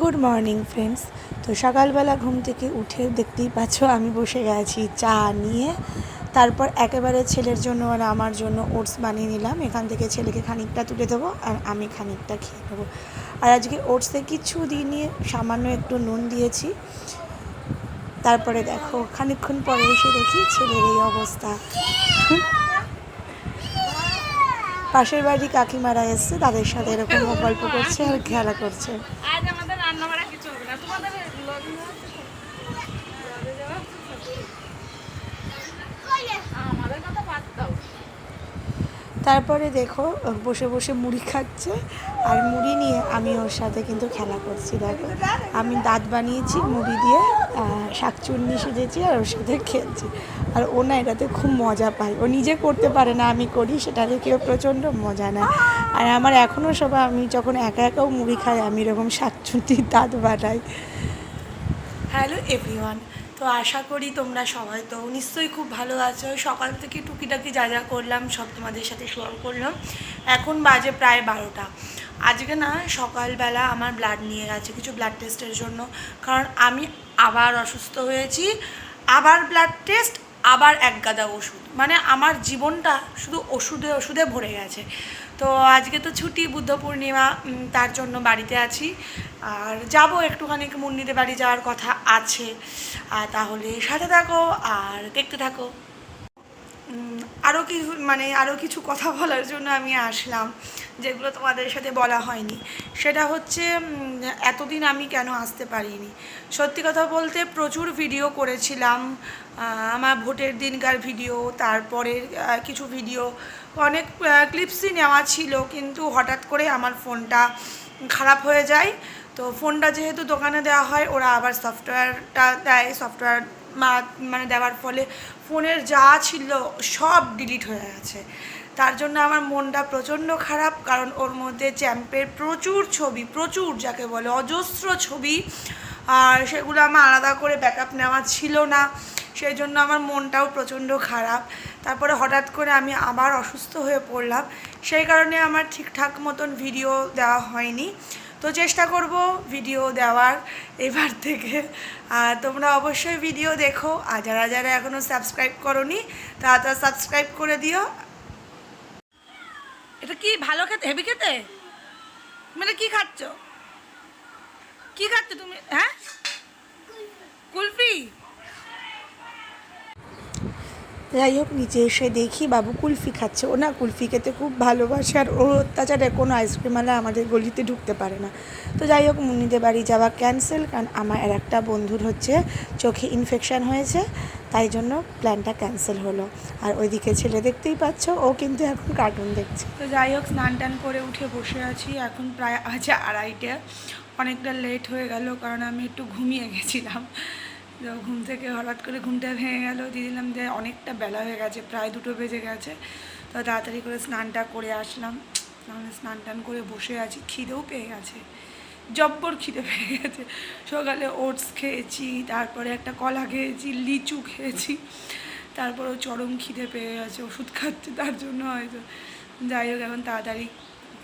Good morning friends তো সকালবেলা ঘুম থেকে উঠে দেখতেই পাচ্ছ আমি বসে গেছি চা নিয়ে। তারপর একেবারে ছেলের জন্য আর আমার জন্য ওটস বানিয়ে নিলাম। এখান থেকে ছেলেকে খানিকটা তুলে দেবো আর আমি খানিকটা খেয়ে নেব। আর আজকে ওটসে কিছু দিইনি সামান্য একটু নুন দিয়েছি। তারপরে দেখো, খানিকক্ষণ পরে এসে দেখি ছেলের এই অবস্থা। পাশের বাড়ি কাকিমারা এসছে, তাদের সাথে এরকম গল্প করছে আর খেলা করছে। আমাদের কথা বাদ দাও। তারপরে দেখো বসে বসে মুড়ি খাচ্ছে। আর মুড়ি নিয়ে আমি ওর সাথে কিন্তু খেলা করছি দেখো। আমি দাঁত বানিয়েছি মুড়ি দিয়ে আহ, শাকচুন্নি সেজেছি আর ওর সাথে খেলছি। আর ও না এটাতে খুব মজা পায়। ও নিজে করতে পারে না আমি করি সেটা দেখে প্রচণ্ড মজা নেয়। আর আমার এখনও সবাই আমি যখন একা একাও মুড়ি খাই আমি এরকম শাকচুন্নির দাঁত বানাই। হ্যালো এভরিওয়ান তো আশা করি তোমরা সবাই তো নিশ্চয়ই খুব ভালো আছো। সকাল থেকে টুকিটাকি যা যা করলাম, সব তোমাদের সাথে শেয়ার করলাম। এখন বাজে প্রায় বারোটা। আজকে না সকালবেলা আমার ব্লাড নিয়ে গেছে কিছু ব্লাড টেস্টের জন্য। কারণ আমি আবার অসুস্থ হয়েছি, আবার ব্লাড টেস্ট আবার এক গাদা ওষুধ। মানে আমার জীবনটা শুধু ওষুধে ওষুধে ভরে গেছে। তো আজকে তো ছুটি, বুদ্ধ পূর্ণিমা তার জন্য বাড়িতে আছি। আর যাব একটুখানি, মুন্নিদের বাড়ি যাওয়ার কথা আছে। তাহলে সাথে থাকো, আর দেখতে থাকো। আরও কিছু মানে আরও কিছু কথা বলার জন্য আমি আসলাম যেগুলো তোমাদের সাথে বলা হয়নি। সেটা হচ্ছে এতদিন আমি কেন আসতে পারিনি? সত্যি কথা বলতে প্রচুর ভিডিও করেছিলাম আমার ভোটের দিনকার ভিডিও তারপরে আহ, কিছু ভিডিও অনেক ক্লিপসই নেওয়া ছিল কিন্তু হঠাৎ করে আমার ফোনটা খারাপ হয়ে যায়। তো ফোনটা যেহেতু দোকানে দেওয়া হয় ওরা আবার সফটওয়্যারটা দেয় সফটওয়্যার মানে দেওয়ার ফলে ফোনের যা ছিল সব ডিলিট হয়ে গেছে। তার জন্য আমার মনটা প্রচণ্ড খারাপ, কারণ ওর মধ্যে চ্যাম্পের প্রচুর ছবি, প্রচুর যাকে বলে অজস্র ছবি, আর সেগুলো আমার আলাদা করে ব্যাকআপ নেওয়া ছিল না। সেই জন্য আমার মনটাও প্রচণ্ড খারাপ। তারপরে হঠাৎ করে আমি আবার অসুস্থ হয়ে পড়লাম। সেই কারণে আমার ঠিকঠাক মতন ভিডিও দেওয়া হয়নি। তো চেষ্টা করব ভিডিও দেওয়ার এবার থেকে। আর তোমরা অবশ্যই ভিডিও দেখো। আর যারা যারা এখনও সাবস্ক্রাইব করনি, তারা তারা সাবস্ক্রাইব করে দিও। এটা কি, ভালো খেতে? হেভি খেতে? মানে কি খাচ্ছ? কি খাচ্ছ তুমি? হ্যাঁ? কুলফি। যাই হোক নিচে এসে দেখি বাবু কুলফি খাচ্ছে। ও না, কুলফি খেতে খুব ভালোবাসে আর ওর অত্যাচারে কোনো আইসক্রিমওয়ালা আমাদের গলিতে ঢুকতে পারে না। তো যাই হোক, মুন্নিদের বাড়ি যাওয়া ক্যান্সেল কারণ আমার আর একটা বন্ধুর হচ্ছে চোখে ইনফেকশান হয়েছে, তাই জন্য প্ল্যানটা ক্যান্সেল হলো। আর ওইদিকে ছেলে দেখতেই পাচ্ছ, ও কিন্তু এখন কার্টুন দেখছে। তো যাই হোক, স্নান টান করে উঠে বসে আছি, এখন প্রায় আছে আড়াইটে। অনেকটা লেট হয়ে গেল, কারণ আমি একটু ঘুমিয়ে গেছিলাম। তো ঘুম থেকে হঠাৎ করে ঘুমটা ভেঙে গেল। দিয়ে দিলাম যে অনেকটা বেলা হয়ে গেছে, প্রায় দুটো বেজে গেছে। তো তাড়াতাড়ি করে স্নানটা করে আসলাম। তাহলে স্নান টান করে বসে আছি। খিদেও পেয়ে গেছে। জব্বর খিদে পেয়ে গেছে। সকালে ওটস খেয়েছি, তারপরে একটা কলা খেয়েছি, লিচু খেয়েছি। তারপরেও চরম খিদে পেয়ে গেছে, ওষুধ খাচ্ছে, তার জন্য হয়তো। যাই হোক, এখন তাড়াতাড়ি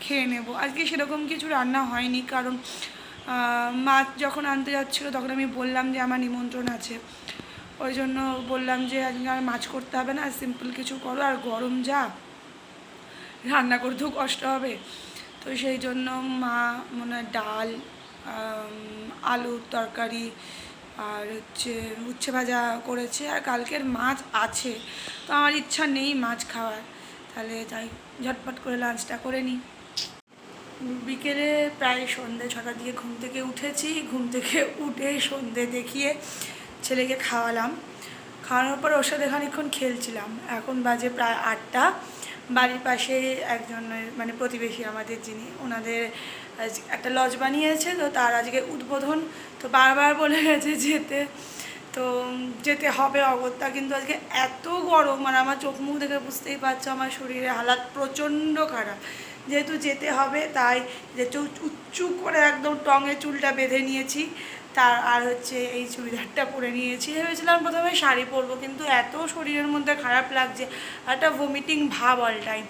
খেয়ে নেব। আজকে সেরকম কিছু রান্না হয়নি, কারণ মাছ যখন আনতে যাচ্ছিল, তখন আমি বললাম যে আমার নিমন্ত্রণ আছে। ওই জন্য বললাম যে আজকে আর মাছ করতে হবে না সিম্পল কিছু করো, আর গরম যা, রান্না করতেও কষ্ট হবে। তো সেই জন্য মা মনে ডাল আলুর তরকারি, আর হচ্ছে উচ্ছে ভাজা করেছে, আর কালকের মাছ আছে। তো আমার ইচ্ছা নেই মাছ খাওয়ার, তাহলে তাই ঝটপট করে লাঞ্চটা করে নিই। বিকেলে প্রায় সন্ধে ছটার দিকে ঘুম থেকে উঠেছি। ঘুম থেকে উঠে সন্ধে দেখিয়ে ছেলেকে খাওয়ালাম। খাওয়ানোর পর ওর সাথে খানিক্ষণ খেলছিলাম। এখন বাজে প্রায় আটটা। বাড়ির পাশে একজনের মানে প্রতিবেশী আমাদের যিনি, ওনাদের একটা লজ বানিয়েছে। তো তার আজকে উদ্বোধন। তো বারবার বলে গেছে যেতে। তো যেতে হবে অগত্যা। কিন্তু আজকে এত গরম আর আমার চোখ মুখ দেখে বুঝতেই পারছ, আমার শরীরের হালাত প্রচণ্ড খারাপ। যেহেতু যেতে হবে, তাই যে চু- উঁচু করে একদম টঙে চুলটা বেঁধে নিয়েছি। তার আর হচ্ছে এই চুড়িদারটা পরে নিয়েছি। ভেবেছিলাম প্রথমে শাড়ি পরবো, কিন্তু এত শরীরের মধ্যে খারাপ লাগছে একটা ভমিটিং ভাব অল টাইম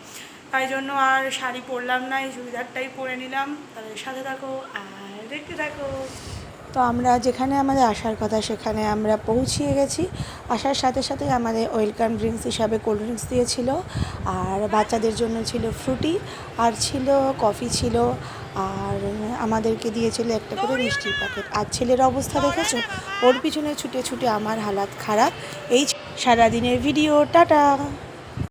তাই জন্য আর শাড়ি পরলাম না, এই চুড়িদারটাই পরে নিলাম। তাদের সাথে থাকো আর দেখতে থাকো। তো আমরা যেখানে আমাদের আসার কথা সেখানে আমরা পৌঁছিয়ে গেছি। আসার সাথে সাথে আমাদের ওয়েলকাম ড্রিঙ্কস হিসাবে কোল্ড ড্রিঙ্কস দিয়েছিল। আর বাচ্চাদের জন্য ছিল ফ্রুটি, আর ছিল কফি ছিল, আর আমাদেরকে দিয়েছিল একটা করে মিষ্টির প্যাকেট। আর ছেলের অবস্থা দেখেছ? ওর পিছনে ছুটে ছুটে আমার হালাত খারাপ। এই সারাদিনের ভিডিও। টাটা!